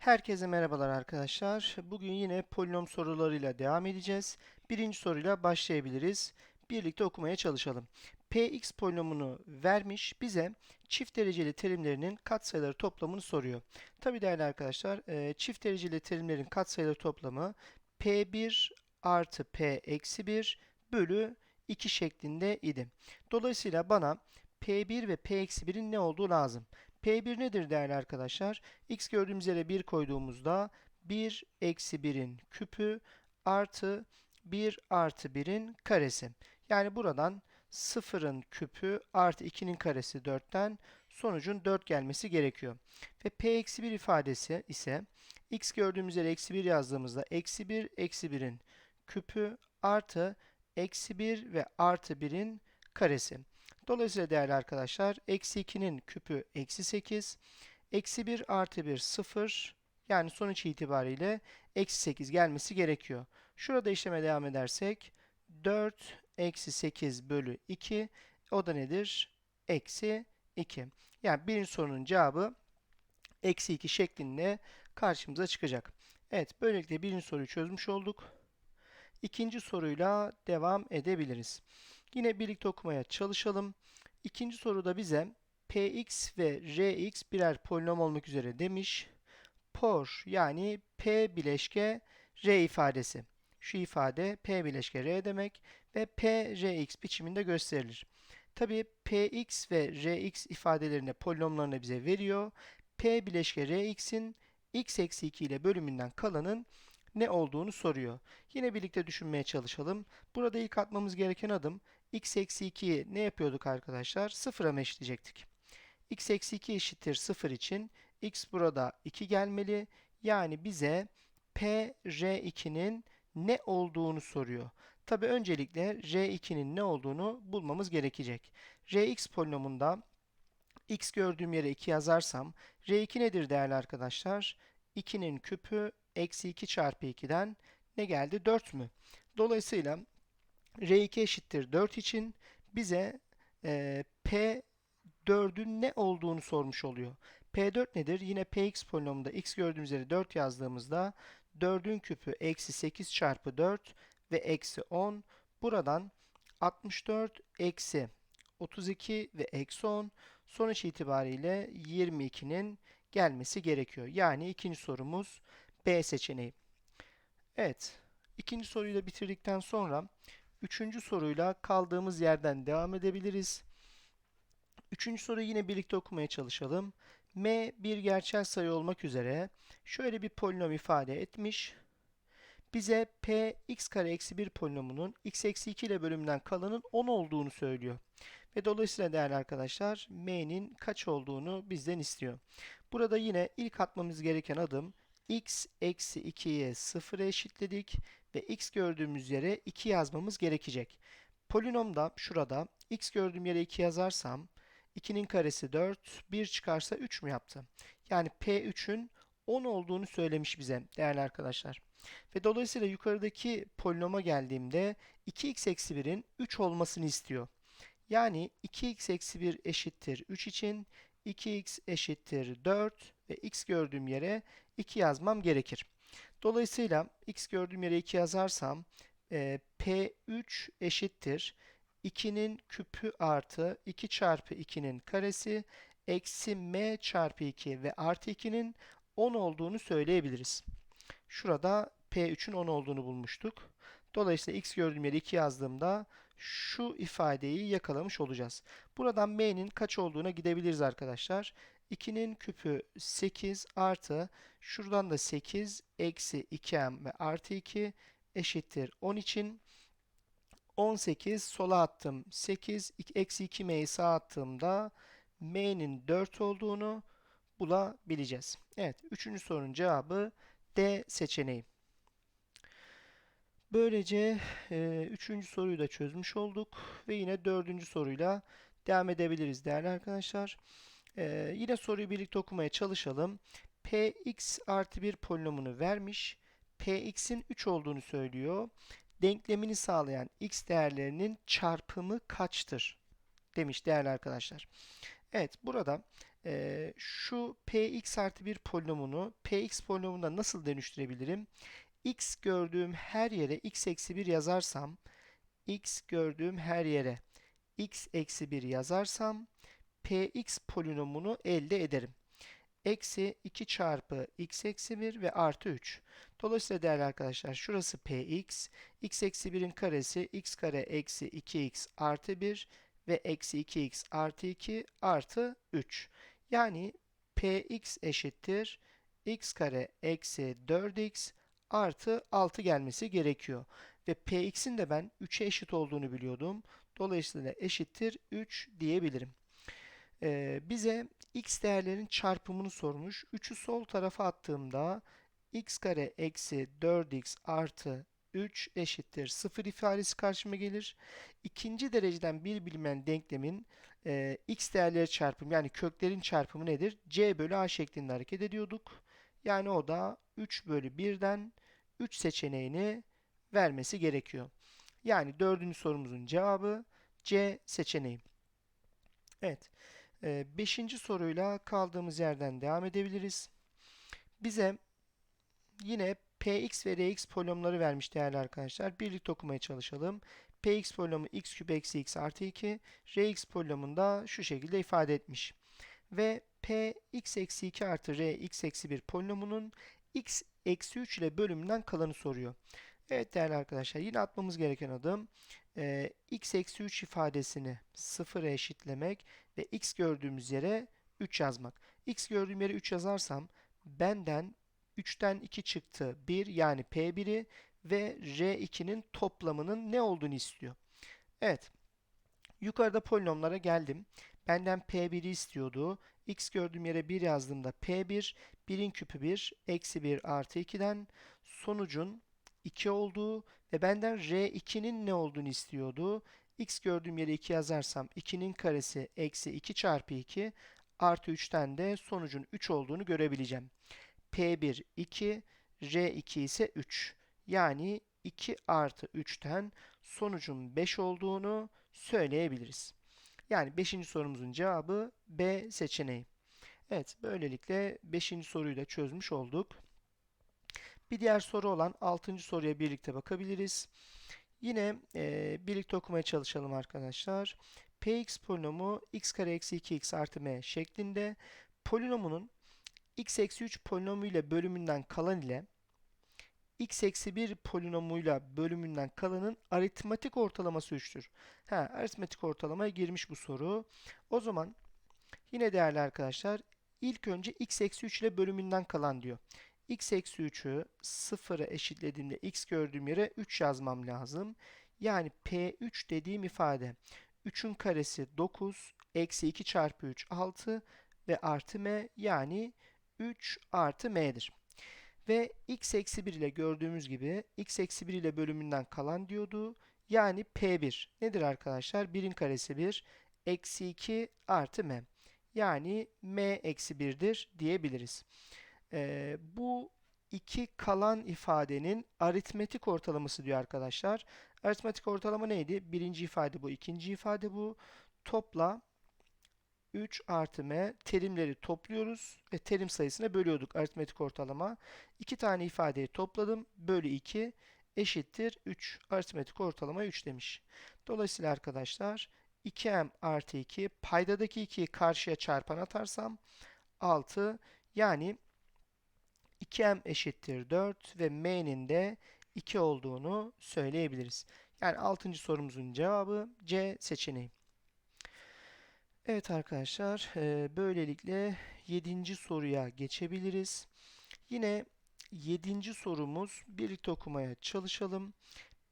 Herkese merhabalar arkadaşlar. Bugün yine polinom sorularıyla devam edeceğiz. Birinci soruyla başlayabiliriz. Birlikte okumaya çalışalım. Px polinomunu vermiş bize çift dereceli terimlerinin katsayıları toplamını soruyor. Tabi değerli arkadaşlar e, çift dereceli terimlerin katsayıları toplamı P1 artı P eksi 1 bölü 2 şeklinde idi. Dolayısıyla bana P1 ve P eksi 1'in ne olduğu lazım. P1 nedir değerli arkadaşlar? X gördüğümüz yere 1 koyduğumuzda 1 eksi 1'in küpü artı 1 artı 1'in karesi. Yani buradan 0'ın küpü artı 2'nin karesi 4'ten sonucun 4 gelmesi gerekiyor. Ve P eksi 1 ifadesi ise X gördüğümüz yere eksi 1 yazdığımızda eksi 1 eksi 1'in küpü artı eksi 1 ve artı 1'in karesi. Dolayısıyla değerli arkadaşlar eksi 2'nin küpü eksi 8 eksi 1 artı 1 0 yani sonuç itibariyle eksi 8 gelmesi gerekiyor. Şurada işleme devam edersek 4 eksi 8 bölü 2 o da nedir? Eksi 2. Yani birinci sorunun cevabı eksi 2 şeklinde karşımıza çıkacak. Evet böylelikle birinci soruyu çözmüş olduk. İkinci soruyla devam edebiliriz. Yine birlikte okumaya çalışalım. İkinci soruda bize px ve rx birer polinom olmak üzere demiş. Por yani p bileşke r ifadesi. Şu ifade p bileşke r demek ve p rx biçiminde gösterilir. Tabi px ve rx ifadelerini polinomlarını bize veriyor. p bileşke rx'in x eksi 2 ile bölümünden kalanın ne olduğunu soruyor. Yine birlikte düşünmeye çalışalım. Burada ilk atmamız gereken adım x eksi 2'yi ne yapıyorduk arkadaşlar? Sıfıra mı eşitleyecektik? x eksi 2 eşittir 0 için x burada 2 gelmeli. Yani bize p r2'nin ne olduğunu soruyor. Tabi öncelikle r2'nin ne olduğunu bulmamız gerekecek. rx polinomunda x gördüğüm yere 2 yazarsam r2 nedir değerli arkadaşlar? 2'nin küpü eksi 2 çarpı 2'den ne geldi? 4 mü? Dolayısıyla R2 eşittir 4 için bize e, P4'ün ne olduğunu sormuş oluyor. P4 nedir? Yine Px polinomunda x gördüğümüz yere 4 yazdığımızda 4'ün küpü eksi 8 çarpı 4 ve eksi 10. Buradan 64 eksi 32 ve eksi 10 sonuç itibariyle 22'nin gelmesi gerekiyor. Yani ikinci sorumuz B seçeneği. Evet. ikinci soruyu da bitirdikten sonra üçüncü soruyla kaldığımız yerden devam edebiliriz. Üçüncü soruyu yine birlikte okumaya çalışalım. M bir gerçel sayı olmak üzere şöyle bir polinom ifade etmiş. Bize p x kare eksi 1 polinomunun x eksi 2 ile bölümünden kalanın 10 olduğunu söylüyor. Ve dolayısıyla değerli arkadaşlar m'nin kaç olduğunu bizden istiyor. Burada yine ilk atmamız gereken adım x eksi 2'ye 0'a eşitledik ve x gördüğümüz yere 2 yazmamız gerekecek. Polinomda şurada x gördüğüm yere 2 yazarsam 2'nin karesi 4, 1 çıkarsa 3 mü yaptı? Yani P3'ün 10 olduğunu söylemiş bize değerli arkadaşlar. Ve dolayısıyla yukarıdaki polinoma geldiğimde 2x eksi 1'in 3 olmasını istiyor. Yani 2x eksi 1 eşittir 3 için 2x eşittir 4 ve x gördüğüm yere 2 yazmam gerekir. Dolayısıyla x gördüğüm yere 2 yazarsam e, p3 eşittir 2'nin küpü artı 2 çarpı 2'nin karesi eksi m çarpı 2 ve artı 2'nin 10 olduğunu söyleyebiliriz. Şurada p3'ün 10 olduğunu bulmuştuk. Dolayısıyla x gördüğüm yere 2 yazdığımda şu ifadeyi yakalamış olacağız. Buradan m'nin kaç olduğuna gidebiliriz arkadaşlar. 2'nin küpü 8 artı şuradan da 8 eksi 2m ve artı 2 eşittir 10 için 18 sola attım 8 eksi 2m'yi sağa attığımda m'nin 4 olduğunu bulabileceğiz. Evet 3. sorunun cevabı D seçeneği. Böylece e, üçüncü soruyu da çözmüş olduk ve yine dördüncü soruyla devam edebiliriz değerli arkadaşlar. E, yine soruyu birlikte okumaya çalışalım. Px artı bir polinomunu vermiş. Px'in 3 olduğunu söylüyor. Denklemini sağlayan x değerlerinin çarpımı kaçtır? Demiş değerli arkadaşlar. Evet burada Ee, şu px artı 1 polinomunu px polinomuna nasıl dönüştürebilirim? x gördüğüm her yere x eksi 1 yazarsam x gördüğüm her yere x eksi 1 yazarsam px polinomunu elde ederim. Eksi 2 çarpı x eksi 1 ve artı 3. Dolayısıyla değerli arkadaşlar şurası px, x eksi 1'in karesi x kare eksi 2x artı 1 ve eksi 2x artı 2 artı 3. Yani px eşittir x kare eksi 4x artı 6 gelmesi gerekiyor. Ve px'in de ben 3'e eşit olduğunu biliyordum. Dolayısıyla eşittir 3 diyebilirim. Ee, bize x değerlerin çarpımını sormuş. 3'ü sol tarafa attığımda x kare eksi 4x artı 3 eşittir 0 ifadesi karşıma gelir. İkinci dereceden bir bilinmeyen denklemin e, x değerleri çarpımı yani köklerin çarpımı nedir? c bölü a şeklinde hareket ediyorduk. Yani o da 3 bölü 1'den 3 seçeneğini vermesi gerekiyor. Yani dördüncü sorumuzun cevabı C seçeneği. Evet. E, Beşinci soruyla kaldığımız yerden devam edebiliriz. Bize yine px ve rx polinomları vermiş değerli arkadaşlar. Birlikte okumaya çalışalım. px polinomu x küp eksi x artı 2. rx polinomunda şu şekilde ifade etmiş. Ve p x eksi 2 artı r x eksi 1 polinomunun x eksi 3 ile bölümünden kalanı soruyor. Evet değerli arkadaşlar yine atmamız gereken adım e, x eksi 3 ifadesini 0'a eşitlemek ve x gördüğümüz yere 3 yazmak. x gördüğüm yere 3 yazarsam benden 3'ten 2 çıktı 1 yani P1'i ve R2'nin toplamının ne olduğunu istiyor. Evet. Yukarıda polinomlara geldim. Benden P1'i istiyordu. X gördüğüm yere 1 yazdığımda P1, 1'in küpü 1, eksi 1 artı 2'den sonucun 2 olduğu ve benden R2'nin ne olduğunu istiyordu. X gördüğüm yere 2 yazarsam 2'nin karesi eksi 2 çarpı 2 artı 3'ten de sonucun 3 olduğunu görebileceğim. P1 2, R2 ise 3. Yani 2 artı 3'ten sonucun 5 olduğunu söyleyebiliriz. Yani 5. sorumuzun cevabı B seçeneği. Evet, böylelikle 5. soruyu da çözmüş olduk. Bir diğer soru olan 6. soruya birlikte bakabiliriz. Yine e, birlikte okumaya çalışalım arkadaşlar. Px polinomu x kare eksi 2x artı m şeklinde polinomunun x eksi 3 polinomuyla bölümünden kalan ile x eksi 1 polinomuyla bölümünden kalanın aritmatik ortalaması 3'tür. Ha, aritmatik ortalamaya girmiş bu soru. O zaman yine değerli arkadaşlar ilk önce x eksi 3 ile bölümünden kalan diyor. X eksi 3'ü 0'a eşitlediğimde x gördüğüm yere 3 yazmam lazım. Yani P3 dediğim ifade 3'ün karesi 9, eksi 2 çarpı 3 6 ve artı m yani 3 artı m'dir. Ve x eksi 1 ile gördüğümüz gibi x eksi 1 ile bölümünden kalan diyordu. Yani P1 nedir arkadaşlar? 1'in karesi 1 eksi 2 artı m. Yani m eksi 1'dir diyebiliriz. Ee, bu iki kalan ifadenin aritmetik ortalaması diyor arkadaşlar. Aritmetik ortalama neydi? Birinci ifade bu, ikinci ifade bu. Topla 3 artı m terimleri topluyoruz ve terim sayısına bölüyorduk aritmetik ortalama. 2 tane ifadeyi topladım. Bölü 2 eşittir 3. Aritmetik ortalama 3 demiş. Dolayısıyla arkadaşlar 2m artı 2 paydadaki 2'yi karşıya çarpan atarsam 6 yani 2m eşittir 4 ve m'nin de 2 olduğunu söyleyebiliriz. Yani 6. sorumuzun cevabı C seçeneği. Evet arkadaşlar, e, böylelikle 7. soruya geçebiliriz. Yine 7. sorumuz birlikte okumaya çalışalım.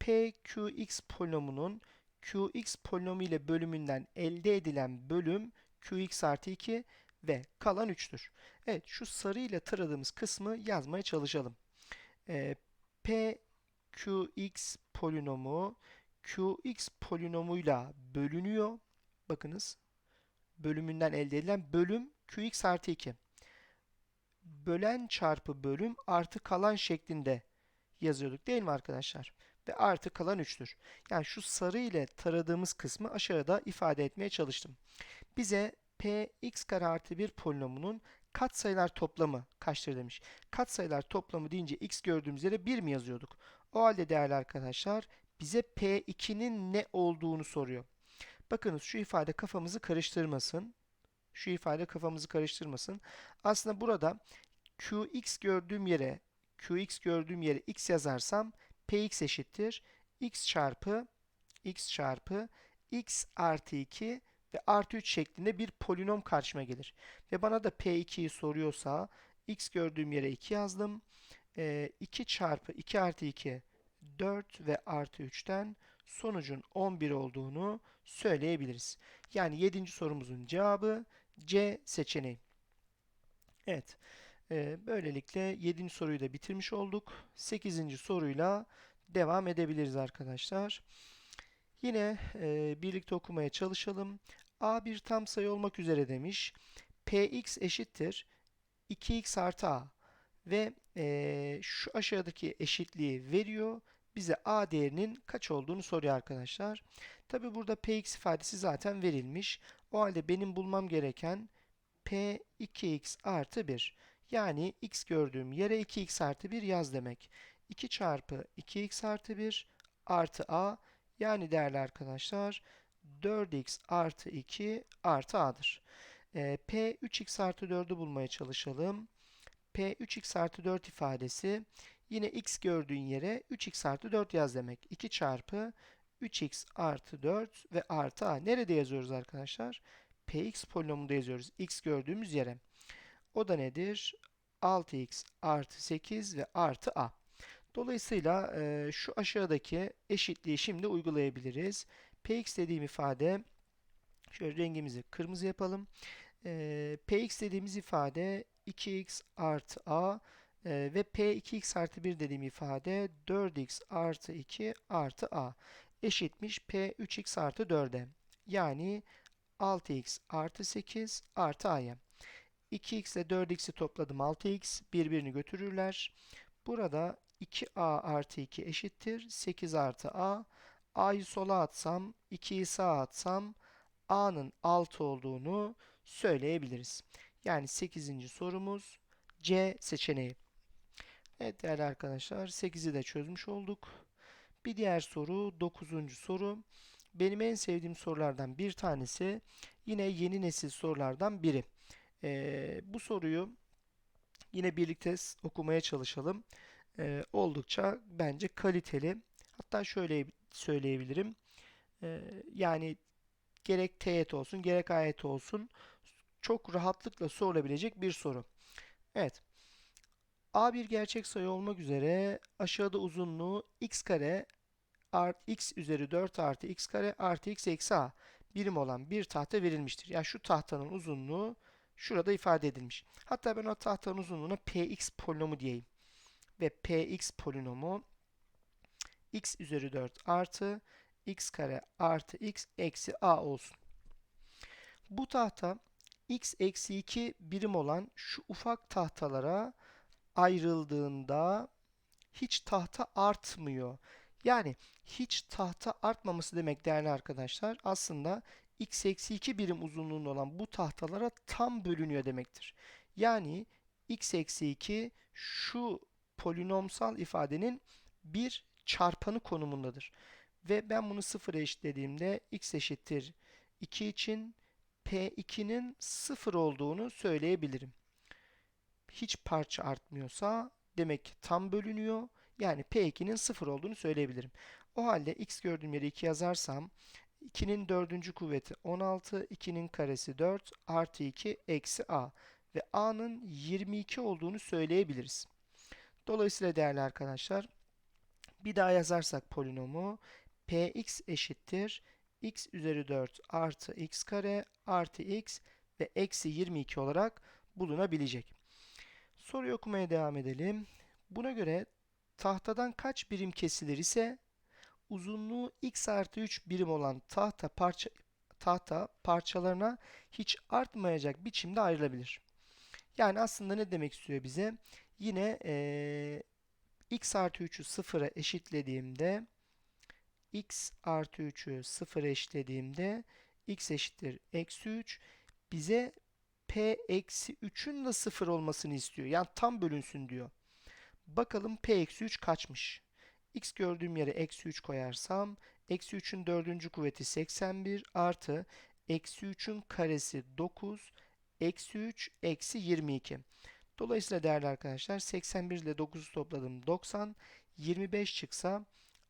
PQX polinomunun QX polinomu ile bölümünden elde edilen bölüm QX artı 2 ve kalan 3'tür. Evet şu sarı ile taradığımız kısmı yazmaya çalışalım. E, PQX polinomu QX polinomuyla bölünüyor. Bakınız bölümünden elde edilen bölüm Qx artı 2. Bölen çarpı bölüm artı kalan şeklinde yazıyorduk değil mi arkadaşlar? Ve artı kalan 3'tür. Yani şu sarı ile taradığımız kısmı aşağıda ifade etmeye çalıştım. Bize p x kare artı 1 polinomunun katsayılar toplamı kaçtır demiş. Katsayılar toplamı deyince x gördüğümüz yere 1 mi yazıyorduk? O halde değerli arkadaşlar bize p2'nin ne olduğunu soruyor. Bakınız şu ifade kafamızı karıştırmasın. Şu ifade kafamızı karıştırmasın. Aslında burada qx gördüğüm yere qx gördüğüm yere x yazarsam px eşittir x çarpı x çarpı x artı 2 ve artı 3 şeklinde bir polinom karşıma gelir. Ve bana da p2'yi soruyorsa x gördüğüm yere 2 yazdım. Ee, 2 çarpı 2 artı 2 4 ve artı 3'ten sonucun 11 olduğunu söyleyebiliriz. Yani 7. sorumuzun cevabı C seçeneği. Evet. e, böylelikle 7. soruyu da bitirmiş olduk. 8. soruyla devam edebiliriz arkadaşlar. Yine e, birlikte okumaya çalışalım. A bir tam sayı olmak üzere demiş. Px eşittir 2x artı a ve e, şu aşağıdaki eşitliği veriyor. Bize a değerinin kaç olduğunu soruyor arkadaşlar. Tabi burada px ifadesi zaten verilmiş. O halde benim bulmam gereken p2x artı 1. Yani x gördüğüm yere 2x artı 1 yaz demek. 2 çarpı 2x artı 1 artı a yani değerli arkadaşlar 4x artı 2 artı a'dır. E, p 3x artı 4'ü bulmaya çalışalım. p 3x artı 4 ifadesi yine x gördüğün yere 3x artı 4 yaz demek. 2 çarpı 3x artı 4 ve artı a. Nerede yazıyoruz arkadaşlar? px polinomunda yazıyoruz. x gördüğümüz yere. O da nedir? 6x artı 8 ve artı a. Dolayısıyla e, şu aşağıdaki eşitliği şimdi uygulayabiliriz. px dediğim ifade şöyle rengimizi kırmızı yapalım. E, px dediğimiz ifade 2x artı a e, ve p2x artı 1 dediğim ifade 4x artı 2 artı a eşitmiş p3x artı 4'e. Yani 6x artı 8 artı a'ya. 2x ile 4x'i topladım 6x birbirini götürürler. Burada 2a artı 2 eşittir 8 artı a. a'yı sola atsam 2'yi sağa atsam a'nın 6 olduğunu söyleyebiliriz. Yani 8. sorumuz C seçeneği. Evet değerli arkadaşlar 8'i de çözmüş olduk. Bir diğer soru 9. soru. Benim en sevdiğim sorulardan bir tanesi yine yeni nesil sorulardan biri. Ee, bu soruyu yine birlikte okumaya çalışalım. Ee, oldukça bence kaliteli. Hatta şöyle söyleyebilirim. Ee, yani gerek TYT olsun gerek AYT olsun çok rahatlıkla sorulabilecek bir soru. Evet. A bir gerçek sayı olmak üzere aşağıda uzunluğu x kare art x üzeri 4 artı x kare artı x eksi a birim olan bir tahta verilmiştir. Yani şu tahtanın uzunluğu şurada ifade edilmiş. Hatta ben o tahtanın uzunluğuna px polinomu diyeyim. Ve px polinomu x üzeri 4 artı x kare artı x eksi a olsun. Bu tahta x eksi 2 birim olan şu ufak tahtalara ayrıldığında hiç tahta artmıyor. Yani hiç tahta artmaması demek değerli arkadaşlar aslında x eksi 2 birim uzunluğunda olan bu tahtalara tam bölünüyor demektir. Yani x eksi 2 şu polinomsal ifadenin bir çarpanı konumundadır. Ve ben bunu sıfıra eşitlediğimde x eşittir 2 için P2'nin 0 olduğunu söyleyebilirim. Hiç parça artmıyorsa demek ki tam bölünüyor. Yani P2'nin 0 olduğunu söyleyebilirim. O halde x gördüğüm yere 2 yazarsam 2'nin 4. kuvveti 16, 2'nin karesi 4, artı 2 eksi a ve a'nın 22 olduğunu söyleyebiliriz. Dolayısıyla değerli arkadaşlar bir daha yazarsak polinomu px eşittir x üzeri 4 artı x kare artı x ve eksi 22 olarak bulunabilecek. Soruyu okumaya devam edelim. Buna göre tahtadan kaç birim kesilir ise uzunluğu x artı 3 birim olan tahta parça tahta parçalarına hiç artmayacak biçimde ayrılabilir. Yani aslında ne demek istiyor bize? Yine ee, x artı 3'ü sıfıra eşitlediğimde x artı 3'ü sıfıra eşitlediğimde x eşittir eksi 3 bize p eksi 3'ün de 0 olmasını istiyor. Yani tam bölünsün diyor. Bakalım p eksi 3 kaçmış? x gördüğüm yere eksi 3 koyarsam eksi 3'ün dördüncü kuvveti 81 artı eksi 3'ün karesi 9 eksi 3 eksi 22. Dolayısıyla değerli arkadaşlar 81 ile 9'u topladım 90 25 çıksa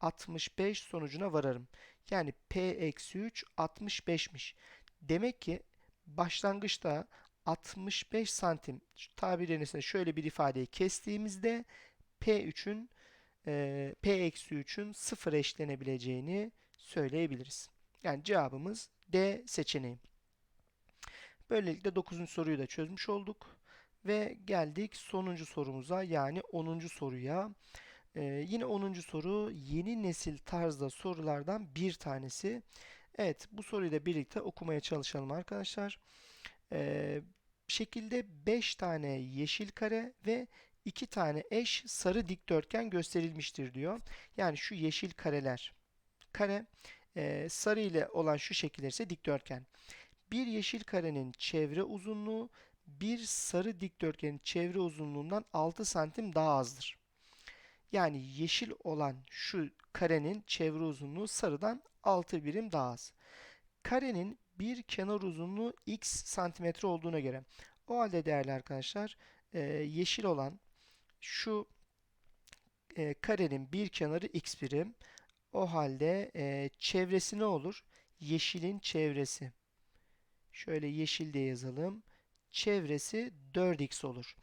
65 sonucuna vararım. Yani p eksi 3 65'miş. Demek ki başlangıçta 65 santim tabir yerine şöyle bir ifadeyi kestiğimizde P3'ün e, P eksi 3'ün sıfır eşlenebileceğini söyleyebiliriz. Yani cevabımız D seçeneği. Böylelikle 9. soruyu da çözmüş olduk. Ve geldik sonuncu sorumuza yani 10. soruya. Ee, yine 10. soru yeni nesil tarzda sorulardan bir tanesi. Evet bu soruyu da birlikte okumaya çalışalım arkadaşlar. Ee, şekilde 5 tane yeşil kare ve 2 tane eş sarı dikdörtgen gösterilmiştir diyor. Yani şu yeşil kareler kare e, sarı ile olan şu şekiller ise dikdörtgen. Bir yeşil karenin çevre uzunluğu bir sarı dikdörtgenin çevre uzunluğundan 6 santim daha azdır. Yani yeşil olan şu karenin çevre uzunluğu sarıdan 6 birim daha az. Karenin bir kenar uzunluğu x santimetre olduğuna göre o halde değerli arkadaşlar e, yeşil olan şu e, karenin bir kenarı x birim o halde e, çevresi ne olur? Yeşilin çevresi. Şöyle yeşil diye yazalım. Çevresi 4x olur.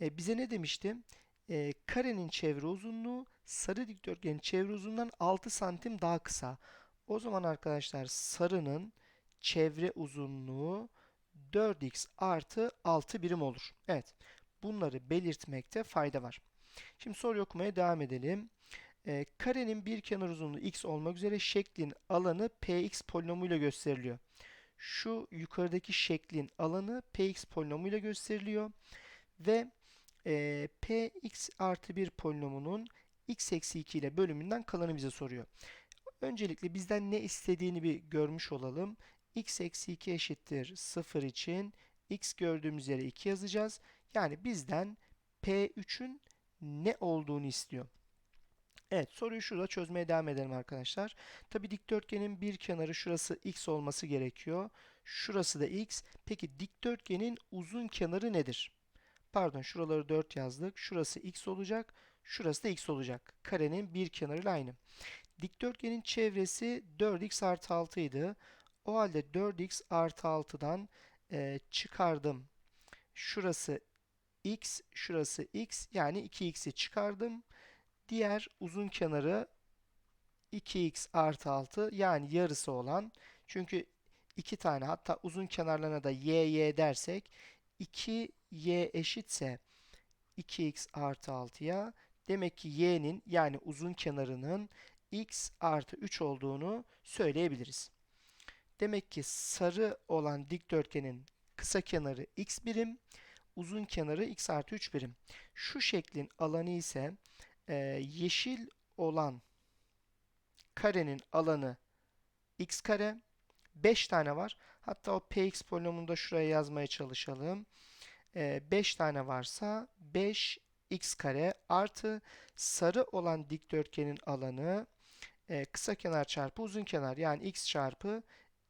E, bize ne demiştim? E, karenin çevre uzunluğu sarı dikdörtgenin çevre uzunluğundan 6 santim daha kısa. O zaman arkadaşlar sarının çevre uzunluğu 4x artı 6 birim olur. Evet. Bunları belirtmekte fayda var. Şimdi soru okumaya devam edelim. E, karenin bir kenar uzunluğu x olmak üzere şeklin alanı px polinomuyla gösteriliyor. Şu yukarıdaki şeklin alanı px polinomuyla gösteriliyor. Ve e, px artı 1 polinomunun x eksi 2 ile bölümünden kalanı bize soruyor. Öncelikle bizden ne istediğini bir görmüş olalım. x eksi 2 eşittir 0 için x gördüğümüz yere 2 yazacağız. Yani bizden P3'ün ne olduğunu istiyor. Evet soruyu şurada çözmeye devam edelim arkadaşlar. Tabi dikdörtgenin bir kenarı şurası x olması gerekiyor. Şurası da x. Peki dikdörtgenin uzun kenarı nedir? Pardon şuraları 4 yazdık. Şurası x olacak. Şurası da x olacak. Karenin bir kenarıyla aynı. Dikdörtgenin çevresi 4x artı 6 idi. O halde 4x artı 6'dan e, çıkardım. Şurası x, şurası x yani 2x'i çıkardım. Diğer uzun kenarı 2x artı 6 yani yarısı olan çünkü iki tane hatta uzun kenarlarına da y y dersek 2y eşitse 2x artı 6'ya demek ki y'nin yani uzun kenarının x artı 3 olduğunu söyleyebiliriz. Demek ki sarı olan dikdörtgenin kısa kenarı x birim, uzun kenarı x artı 3 birim. Şu şeklin alanı ise e, yeşil olan karenin alanı x kare. 5 tane var. Hatta o px polinomunu da şuraya yazmaya çalışalım. 5 e, tane varsa 5 x kare artı sarı olan dikdörtgenin alanı e, kısa kenar çarpı uzun kenar yani x çarpı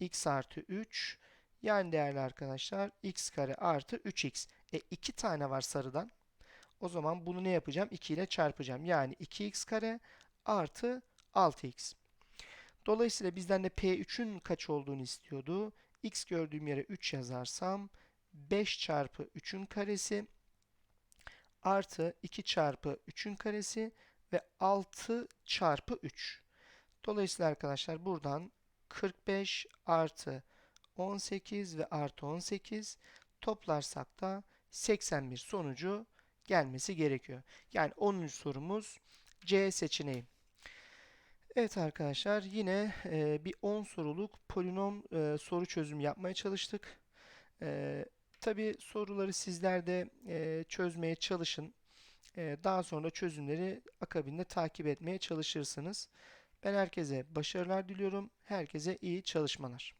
x artı 3 yani değerli arkadaşlar x kare artı 3x. E 2 tane var sarıdan. O zaman bunu ne yapacağım? 2 ile çarpacağım. Yani 2x kare artı 6x. Dolayısıyla bizden de P3'ün kaç olduğunu istiyordu. X gördüğüm yere 3 yazarsam 5 çarpı 3'ün karesi artı 2 çarpı 3'ün karesi ve 6 çarpı 3. Dolayısıyla arkadaşlar buradan 45 artı 18 ve artı 18 toplarsak da 81 sonucu gelmesi gerekiyor. Yani 10. sorumuz C seçeneği. Evet arkadaşlar yine e, bir 10 soruluk polinom e, soru çözüm yapmaya çalıştık. E, Tabi soruları sizler de e, çözmeye çalışın. E, daha sonra çözümleri akabinde takip etmeye çalışırsınız. Ben herkese başarılar diliyorum. Herkese iyi çalışmalar.